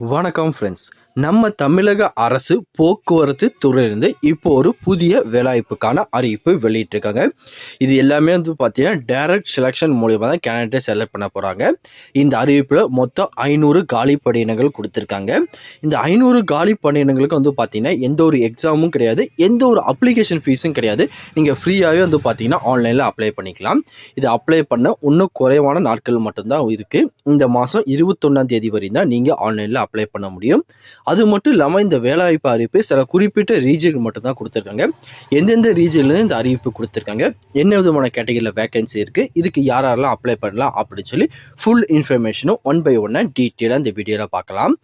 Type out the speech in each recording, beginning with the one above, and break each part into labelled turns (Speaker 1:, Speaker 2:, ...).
Speaker 1: வணக்கம் ஃப்ரெண்ட்ஸ் நம்ம தமிழக அரசு போக்குவரத்து துறையிலிருந்து இப்போ ஒரு புதிய வேலைவாய்ப்புக்கான அறிவிப்பு வெளியிட்டிருக்காங்க. இது எல்லாமே வந்து பார்த்தீங்கன்னா டைரக்ட் செலெக்ஷன் மூலியமாக தான் கேண்டிடேட் செலக்ட் பண்ண போகிறாங்க இந்த அறிவிப்பில் மொத்தம் ஐநூறு காலி பணியிடங்கள் கொடுத்துருக்காங்க. இந்த ஐநூறு காலி பணியிடங்களுக்கு வந்து பார்த்தீங்கன்னா எந்த ஒரு எக்ஸாமும் கிடையாது. எந்த ஒரு அப்ளிகேஷன் ஃபீஸும் கிடையாது. நீங்கள் ஃப்ரீயாகவே வந்து பார்த்தீங்கன்னா ஆன்லைனில் அப்ளை பண்ணிக்கலாம். இது அப்ளை பண்ண இன்னும் குறைவான நாட்கள் மட்டும்தான் இருக்குது இந்த மாதம் இருபத்தொன்னாம் தேதி வரையும் தான் நீங்கள் ஆன்லைனில் அப்ளை பண்ண முடியும். அது மட்டும் இல்லாமல் இந்த வேலைவாய்ப்பு அறிவிப்பு சில குறிப்பிட்ட ரீஜனுக்கு மட்டும்தான் கொடுத்துருக்காங்க. எந்தெந்த ரீஜன்லேருந்து இந்த அறிவிப்பு கொடுத்துருக்காங்க? என்ன விதமான கேட்டகரியில் வேகன்சி இருக்குது இதுக்கு யார் யாரெல்லாம் அப்ளை பண்ணலாம் அப்படின்னு சொல்லி ஃபுல் இன்ஃபர்மேஷனும் ஒன் பை ஒன்னாக டீட்டெயிலாக இந்த வீடியோவில் பார்க்கலாம்.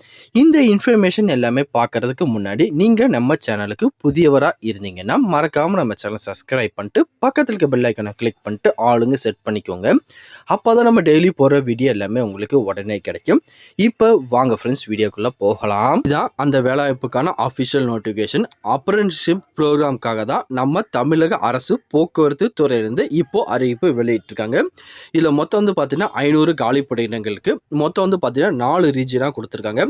Speaker 1: இந்த இன்ஃபர்மேஷன் எல்லாமே பார்க்கறதுக்கு முன்னாடி நீங்கள் நம்ம சேனலுக்கு புதியவராக இருந்தீங்கன்னா மறக்காமல் நம்ம சேனலை சப்ஸ்கிரைப் பண்ணிட்டு பக்கத்தில் இருக்க பெல் ஐக்கனை கிளிக் பண்ணிட்டு ஆளுங்க செட் பண்ணிக்கோங்க. அப்போ தான் நம்ம டெய்லி போகிற வீடியோ எல்லாமே உங்களுக்கு உடனே கிடைக்கும். இப்போ வாங்க ஃப்ரெண்ட்ஸ் வீடியோக்குள்ளே போகலாம். இதுதான் அந்த வேலைவாய்ப்புக்கான அஃபிஷியல் நோட்டிஃபிகேஷன் அப்ரண்டிஷிப் ப்ரோக்ராம்காக தான் நம்ம தமிழக அரசு போக்குவரத்து துறையிலிருந்து இப்போது அறிவிப்பு வெளியிட்டிருக்காங்க. இதில் மொத்தம் வந்து பார்த்தீங்கன்னா ஐநூறு காலிப்படையினங்களுக்கு மொத்தம் வந்து பார்த்திங்கன்னா நாலு ரீஜியனாக கொடுத்துருக்காங்க.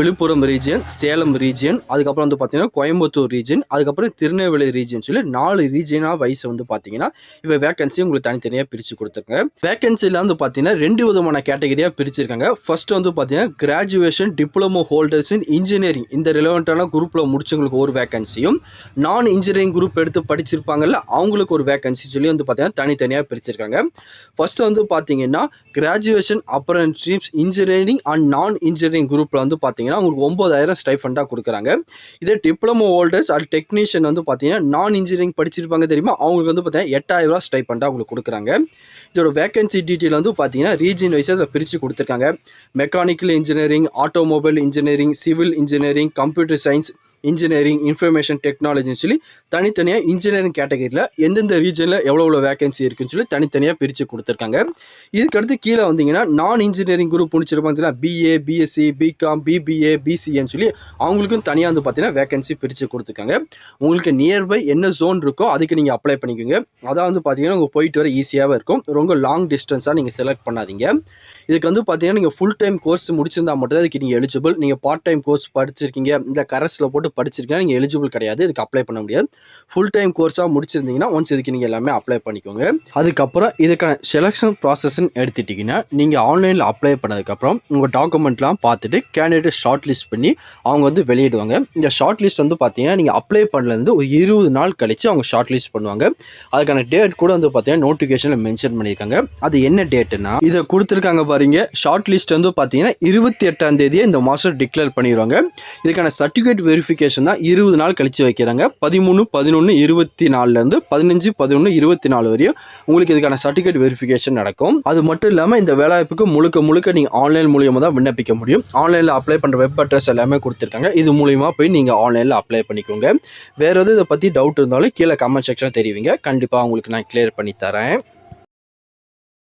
Speaker 1: விழுப்புரம் ரீஜியன் சேலம் ரீஜியன் அதுக்கப்புறம் வந்து பார்த்திங்கன்னா கோயம்புத்தூர் ரீஜியன் அதுக்கப்புறம் திருநெல்வேலி ரீஜியன் சொல்லி நாலு ரீஜியனாக வயசு வந்து பார்த்தீங்கன்னா இப்போ வேகன்சி உங்களுக்கு தனித்தனியாக பிரித்து கொடுத்துருக்காங்க. வேகன்சியில் வந்து பார்த்தீங்கன்னா ரெண்டு விதமான கேட்டகரியாக பிரிச்சிருக்காங்க. ஃபர்ஸ்ட் வந்து பார்த்தீங்கன்னா graduation diploma holders in engineering இந்த ரிலவெண்ட்டான குரூப்பில் முடிச்சவங்களுக்கு ஒரு வேகன்சியும் நான் இன்ஜினியரிங் குரூப் எடுத்து படிச்சிருப்பாங்கல்ல அவங்களுக்கு ஒரு வேகன்சி சொல்லி வந்து பார்த்தீங்கன்னா தனித்தனியாக பிரிச்சிருக்காங்க. ஃபஸ்ட்டு வந்து பார்த்தீங்கன்னா graduation apprenticeships engineering and non engineering குரூப்பில் வந்து பார்த்தீங்கன்னா உங்களுக்கு ஒம்பதாயிரம் ஸ்டைஃபண்டாக கொடுக்குறாங்க. இதே டிப்ளமோ ஹோல்டர்ஸ் அண்ட் டெக்னீஷியன் வந்து பார்த்தீங்கன்னா நான் இன்ஜினியரிங் படிச்சிருப்பாங்க தெரியுமா? அவங்களுக்கு வந்து பார்த்தீங்கன்னா எட்டாயிரம் ரூபா ஸ்டைஃபண்டாக அவங்களுக்கு கொடுக்குறாங்க. இதோட வேகன்சி டீட்டெயில் வந்து பார்த்தீங்கன்னா ரீஜன் வைஸாக அதை பிரித்து கொடுத்துருக்காங்க. Mechanical engineering automobile engineering civil engineering computer science engineering information டெக்னாலஜின்னு சொல்லி தனித்தனியாக இன்ஜினியரிங் கேட்டகரியில் எந்தெந்த ரீஜனில் எவ்வளோ எவ்வளோ வேகன்சி இருக்குன்னு சொல்லி தனித்தனியாக பிரித்து கொடுத்துருக்காங்க. இதுக்கடுத்து கீழே வந்தீங்கன்னா நான் இன்ஜினியரிங் குரூப் முடிச்சிருப்பாங்க பிஏ பிஎஸ்சி பிகாம் பிபிஏ பிசிஏன்னு சொல்லி அவங்களுக்கும் தனியாக வந்து பார்த்தீங்கன்னா வேகன்சி பிரித்து கொடுத்துருக்காங்க. உங்களுக்கு நியர்பை என்ன ஜோன் இருக்கோ அதுக்கு நீங்கள் அப்ளை பண்ணிக்கோங்க. அதான் வந்து பார்த்தீங்கன்னா உங்கள் போயிட்டு வர ஈஸியாகவே இருக்கும். ரொம்ப லாங் டிஸ்டன்ஸாக நீங்கள் செலக்ட் பண்ணாதீங்க. இதுக்கு வந்து பார்த்தீங்கன்னா நீங்கள் ஃபுல் டைம் கோர்ஸ் முடிச்சிருந்தா மட்டும் தான் இதுக்கு நீங்கள் எலிஜிபிள் நீங்கள் பார்ட் டைம் கோர்ஸ் படிச்சிருக்கீங்க. இந்த கரஸில் போட்டு படிச்சிருக்கீங்க. நீங்கள் எலிஜிபிள் கிடையாது. இதுக்கு அப்ளை பண்ண முடியாது. ஃபுல் டைம் கோர்ஸாக முடிச்சிருந்தீங்கன்னா ஒன்ஸ் இதுக்கு நீங்கள் எல்லாமே அப்ளை பண்ணிக்கோங்க. அதுக்கப்புறம் இதுக்கான செலெக்ஷன் ப்ராசஸ்ன்னு எடுத்துட்டிங்கன்னா நீங்கள் ஆன்லைனில் அப்ளை பண்ணதுக்கப்புறம் உங்கள் டாக்குமெண்ட்லாம் பார்த்துட்டு கேண்டிடேட் ஷார்ட் லிஸ்ட் பண்ணி அவங்க வந்து வெளியிடுவாங்க. இந்த ஷார்ட் லிஸ்ட் வந்து பார்த்தீங்கன்னா நீங்கள் அப்ளை பண்ணலேருந்து ஒரு இருபது நாள் கழித்து அவங்க ஷார்ட் லிஸ்ட் பண்ணுவாங்க. அதுக்கான டேட் கூட வந்து பார்த்தீங்கன்னா நோட்டிஃபிகேஷனில் மென்ஷன் பண்ணியிருக்காங்க. அது என்ன டேட்டுனா இதை கொடுத்துருக்காங்க பாருங்க. ஷார்ட் லிஸ்ட் வந்து பார்த்தீங்கன்னா இருபத்தி எட்டாம் தேதியே இந்த மாதம் டிக்ளேர் பண்ணிடுவாங்க இதுக்கான சர்டிஃபிகேட் வெரிஃபிகேஷன் தான் இருபது நாள் கழித்து வைக்கிறாங்க. பதிமூணு பதினொன்று இருபத்தி நாலுலேருந்து பதினஞ்சு பதினொன்று இருபத்தி நாலு வரையும் உங்களுக்கு இதுக்கான சர்டிஃபிகேட் வெரிஃபிகேஷன் நடக்கும். அது மட்டும் இல்லாமல் இந்த வேலைவாய்ப்புக்கு முழுக்க முழுக்க நீங்கள் ஆன்லைன் மூலியமாக தான் விண்ணப்பிக்க முடியும். ஆன்லைனில் அப்ளை பண்ணுற வெப் அட்ரஸ் எல்லாமே கொடுத்துருக்காங்க. இது மூலியமாக போய் நீங்கள் ஆன்லைனில் அப்ளை பண்ணிக்கோங்க. வேறு எதுவும் இதை பற்றி டவுட் இருந்தாலும் கீழே கமெண்ட் செக்ஷன் தெரிவிங்க. கண்டிப்பாக உங்களுக்கு நான் கிளியர் பண்ணி தரேன்.